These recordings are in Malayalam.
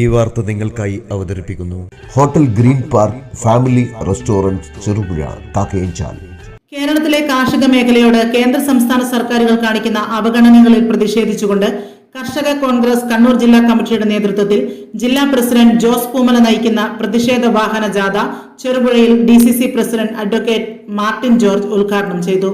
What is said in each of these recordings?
ഈ വാർത്ത നിങ്ങൾക്കായി അവതരിപ്പിക്കുന്നു. Hotel green park family restaurant Cherupuzha Kakkayanchal. കേരളത്തിലെ കാർഷിക മേഖലയോട് കേന്ദ്ര സംസ്ഥാന സർക്കാരുകൾ കാണിക്കുന്ന അവഗണനകളിൽ പ്രതിഷേധിച്ചുകൊണ്ട് കർഷക കോൺഗ്രസ് കണ്ണൂർ ജില്ലാ കമ്മിറ്റിയുടെ നേതൃത്വത്തിൽ ജില്ലാ പ്രസിഡന്റ് ജോസ് പൂമല നയിക്കുന്ന പ്രതിഷേധ വാഹന ജാഥ ചെറുപുഴയിൽ D president advocate Martin George ഉദ്ഘാടനം ചെയ്തു.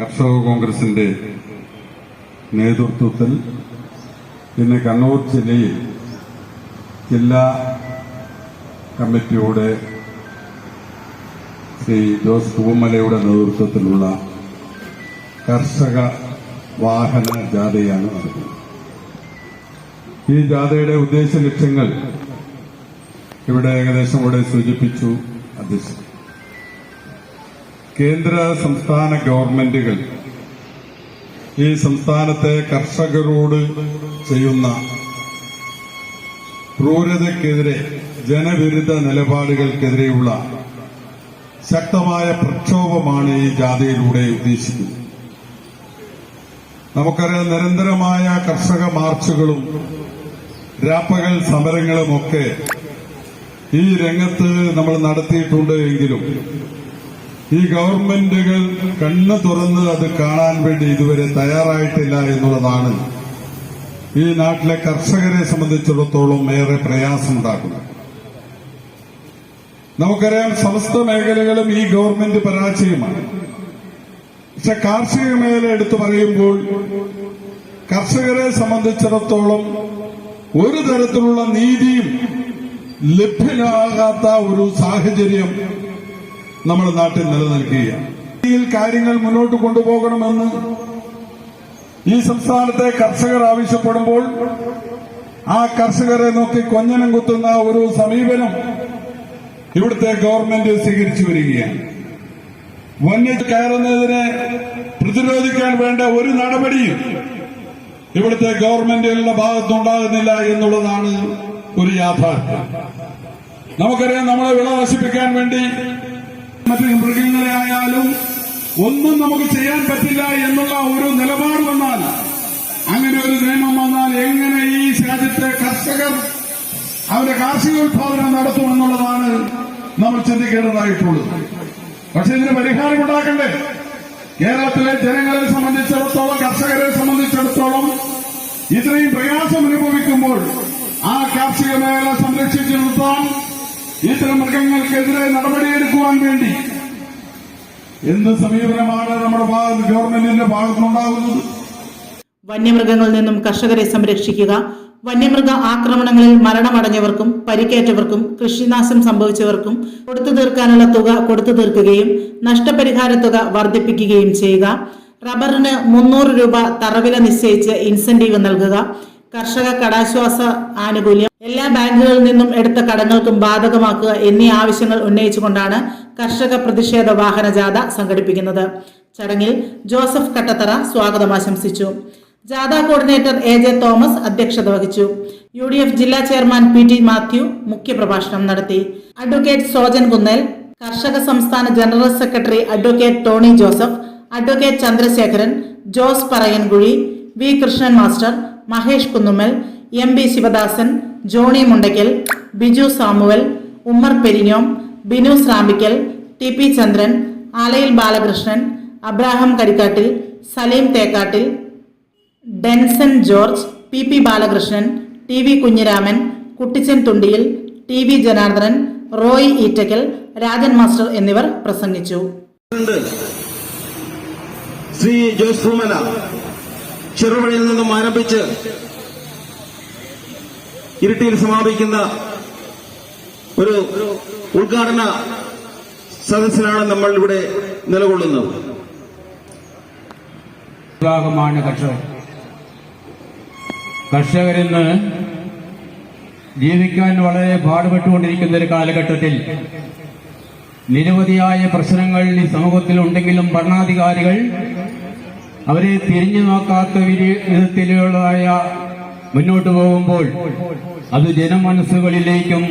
കർഷക കോൺഗ്രസിന്റെ നേതൃത്വത്തിൽ ഇന്ന് കണ്ണൂർ ജില്ലയിൽ ജില്ലാ കമ്മിറ്റിയുടെ ശ്രീ ജോസ് പൂമലയുടെ നേതൃത്വത്തിലുള്ള കർഷക വാഹന ജാഥയാണ് നടക്കുന്നത് ഈ ജാഥയുടെ ഉദ്ദേശ ലക്ഷ്യങ്ങൾ ഇവിടെ ഏകദേശം ഇവിടെ സൂചിപ്പിച്ചു അധ്യക്ഷൻ കേന്ദ്ര സംസ്ഥാന ഗവൺമെന്റുകൾ ഈ സംസ്ഥാനത്തെ കർഷകരോട് ചെയ്യുന്ന ക്രൂരതയ്ക്കെതിരെ ജനവിരുദ്ധ നിലപാടുകൾക്കെതിരെയുള്ള ശക്തമായ പ്രക്ഷോഭമാണ് ഈ ജാഥയിലൂടെ ഉദ്ദേശിക്കുന്നത്. നമുക്കറിയാം നിരന്തരമായ കർഷക മാർച്ചുകളും രാപ്പകൽ സമരങ്ങളുമൊക്കെ ഈ രംഗത്ത് നമ്മൾ നടത്തിയിട്ടുണ്ട് എങ്കിലും ഈ ഗവൺമെന്റുകൾ കണ്ണു തുറന്ന് അത് കാണാൻ വേണ്ടി ഇതുവരെ തയ്യാറായിട്ടില്ല എന്നുള്ളതാണ് ഈ നാട്ടിലെ കർഷകരെ സംബന്ധിച്ചിടത്തോളം ഏറെ പ്രയാസമുണ്ടാക്കുന്നത്. നമുക്കറിയാം സമസ്ത മേഖലകളും ഈ ഗവൺമെന്റ് പരാജയമാണ്. പക്ഷെ കാർഷിക മേഖല എടുത്തു പറയുമ്പോൾ കർഷകരെ സംബന്ധിച്ചിടത്തോളം ഒരു തരത്തിലുള്ള നീതിയും ലഭ്യമാകാത്ത ഒരു സാഹചര്യം നമ്മുടെ നാട്ടിൽ നിലനിൽക്കുകയാണ്. കാര്യങ്ങൾ മുന്നോട്ട് കൊണ്ടുപോകണമെന്ന് ഈ സംസ്ഥാനത്തെ കർഷകർ ആവശ്യപ്പെടുമ്പോൾ ആ കർഷകരെ നോക്കി കൊഞ്ഞനം കുത്തുന്ന ഒരു സമീപനം ഇവിടുത്തെ ഗവൺമെന്റ് സ്വീകരിച്ചു വരികയാണ്. വന്യ കയറുന്നതിനെ പ്രതിരോധിക്കാൻ വേണ്ട ഒരു നടപടിയും ഇവിടുത്തെ ഗവൺമെന്റുകളുടെ ഭാഗത്തുണ്ടാകുന്നില്ല എന്നുള്ളതാണ് ഒരു യാഥാർത്ഥ്യം. നമുക്കറിയാം നമ്മളെ വിള നശിപ്പിക്കാൻ വേണ്ടി മറ്റു മൃഗങ്ങളെ ആയാലും ഒന്നും നമുക്ക് ചെയ്യാൻ പറ്റില്ല എന്നുള്ള ഒരു നിലപാട് വന്നാൽ അങ്ങനെ ഒരു നിയമം വന്നാൽ എങ്ങനെ ഈ രാജ്യത്തെ കർഷകർ അവരുടെ കാർഷികോത്പാദനം നടത്തുമെന്നുള്ളതാണ് നമ്മൾ ചിന്തിക്കേണ്ടതായിട്ടുള്ളത്. പക്ഷെ ഇതിന് പരിഹാരം ഉണ്ടാക്കണ്ടേ? കേരളത്തിലെ ജനങ്ങളെ സംബന്ധിച്ചിടത്തോളം കർഷകരെ സംബന്ധിച്ചിടത്തോളം ഇത്രയും പ്രയാസം അനുഭവിക്കുമ്പോൾ ആ കാർഷിക മേഖല സംരക്ഷിച്ചു നിർത്താൻ ഇത്തരം മൃഗങ്ങൾക്കെതിരെ നടപടിയെടുക്കുവാൻ വേണ്ടി എന്ത് സമീപനമാണ് നമ്മുടെ ഗവൺമെന്റിന്റെ ഭാഗത്തുനിന്നുണ്ടാകുന്നത്? വന്യമൃഗങ്ങളിൽ നിന്നും കർഷകരെ സംരക്ഷിക്കുക. വന്യമൃഗ ആക്രമണങ്ങളിൽ മരണമടഞ്ഞവർക്കും പരിക്കേറ്റവർക്കും കൃഷിനാശം സംഭവിച്ചവർക്കും കൊടുത്തു തീർക്കാനുള്ള തുക കൊടുത്തു തീർക്കുകയും നഷ്ടപരിഹാര തുക വർദ്ധിപ്പിക്കുകയും ചെയ്യുക. റബ്ബറിന് മുന്നൂറ് രൂപ തറവില നിശ്ചയിച്ച് ഇൻസെന്റീവ് നൽകുക. കർഷക കടാശ്വാസ ആനുകൂല്യം എല്ലാ ബാങ്കുകളിൽ നിന്നും എടുത്ത കടങ്ങൾക്കും ബാധകമാക്കുക എന്നീ ആവശ്യങ്ങൾ ഉന്നയിച്ചുകൊണ്ടാണ് കർഷക പ്രതിഷേധ വാഹന ജാഥ സംഘടിപ്പിക്കുന്നത്. ചടങ്ങിൽ ജോസഫ് കട്ടത്തറ സ്വാഗതം ആശംസിച്ചു. ജാഥ കോർഡിനേറ്റർ എ ജെ തോമസ് അധ്യക്ഷത വഹിച്ചു. യു ഡി എഫ് ജില്ലാ ചെയർമാൻ പി ടി മാത്യു മുഖ്യപ്രഭാഷണം നടത്തി. അഡ്വക്കേറ്റ് സോജൻ കുന്നൽ കർഷക സംസ്ഥാന general secretary advocate Tony Joseph advocate Chandrasekharan Jose Parayankuzhi V Krishnan master Mahesh Kunnummal M B Sivadasan Johny Mundakkal Biju Samuel Ummer Perinjom Binu Shrampikkal T P Chandran Alayil Balakrishnan Abraham Karikkattil Saleem Thekkattil Denson George P P Balakrishnan T V Kunhiraman Kuttichan Thundiyil T V Janardhanan Roy Eettakkal Rajan master എന്നിവർ പ്രസംഗിച്ചു. ശ്രീ ജോസ് പൂമല ചെറുപുഴയിൽ നിന്നും ആരംഭിച്ച് ഇരിട്ടിയിൽ സമാപിക്കുന്ന ഒരു ഉദ്ഘാടന സദസ്സിലാണ് നമ്മൾ ഇവിടെ നിലകൊള്ളുന്നത്. വിഭാഗമാണ് കർഷകർ. കർഷകരിന്ന് ജീവിക്കാൻ വളരെ പാടുപെട്ടുകൊണ്ടിരിക്കുന്ന ഒരു കാലഘട്ടത്തിൽ നിരവധിയായ പ്രശ്നങ്ങൾ ഈ സമൂഹത്തിൽ ഉണ്ടെങ്കിലും ഭരണാധികാരികൾ അവരെ തിരിഞ്ഞു നോക്കാത്ത വിധ- വിധത്തിലുള്ളതായ മുന്നോട്ട് പോകുമ്പോൾ അത് ജനമനസ്സുകളിലേക്കും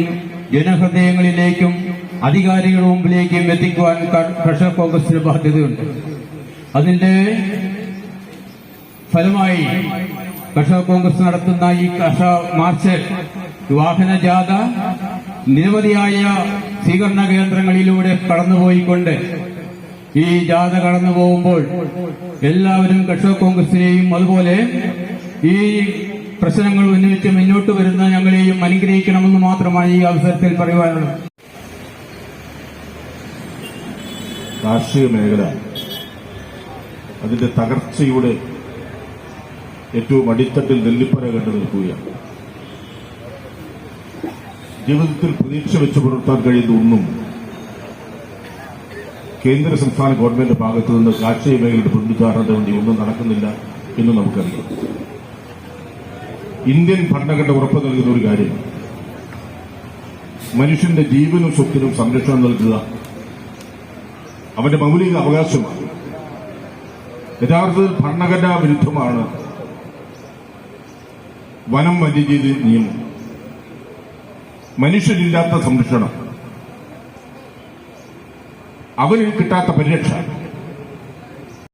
ജനഹൃദയങ്ങളിലേക്കും അധികാരികളുടെ മുമ്പിലേക്കും എത്തിക്കുവാൻ പ്രഷർ കോൺഗ്രസിന് ബാധ്യതയുണ്ട്. അതിന്റെ ഫലമായി കർഷക കോൺഗ്രസ് നടത്തുന്ന ഈ കർഷക മാർച്ച് വാഹന ജാഥ നിരവധിയായ സ്വീകരണ കേന്ദ്രങ്ങളിലൂടെ കടന്നുപോയിക്കൊണ്ട് ഈ ജാഥ കടന്നു പോകുമ്പോൾ എല്ലാവരും കർഷക കോൺഗ്രസിനെയും അതുപോലെ ഈ പ്രശ്നങ്ങൾ ഉന്നയിച്ച് മുന്നോട്ട് വരുന്ന ഞങ്ങളെയും അനുഗ്രഹിക്കണമെന്ന് മാത്രമാണ് ഈ അവസരത്തിൽ പറയുവാനുള്ളത് കാർഷിക മേഖല അതിന്റെ തകർച്ചയുടെ ഏറ്റവും അടിത്തട്ടിൽ നെല്ലിപ്പറ കണ്ടു നിൽക്കുകയാണ്. ജീവിതത്തിൽ പ്രതീക്ഷ വെച്ച് പുലർത്താൻ കഴിയുന്ന ഒന്നും കേന്ദ്ര സംസ്ഥാന ഗവൺമെന്റ് ഭാഗത്തു നിന്ന് കാർഷിക മേഖലയുടെ പുനരുദ്ധാരണത്തിന് വേണ്ടി ഒന്നും നടക്കുന്നില്ല എന്ന് നമുക്കറിയാം. ഇന്ത്യൻ ഭരണഘടന ഉറപ്പ് നൽകുന്ന ഒരു കാര്യം. മനുഷ്യന്റെ ജീവനും സ്വത്തിനും സംരക്ഷണം നൽകുക അവന്റെ മൗലിക അവകാശമാണ്. യഥാർത്ഥത്തിൽ ഭരണഘടനാ വിരുദ്ധമാണ് വനം വന്യജീവി നിയമം. മനുഷ്യരില്ലാത്ത സംരക്ഷണം. അവന് കിട്ടാത്ത പരിരക്ഷ.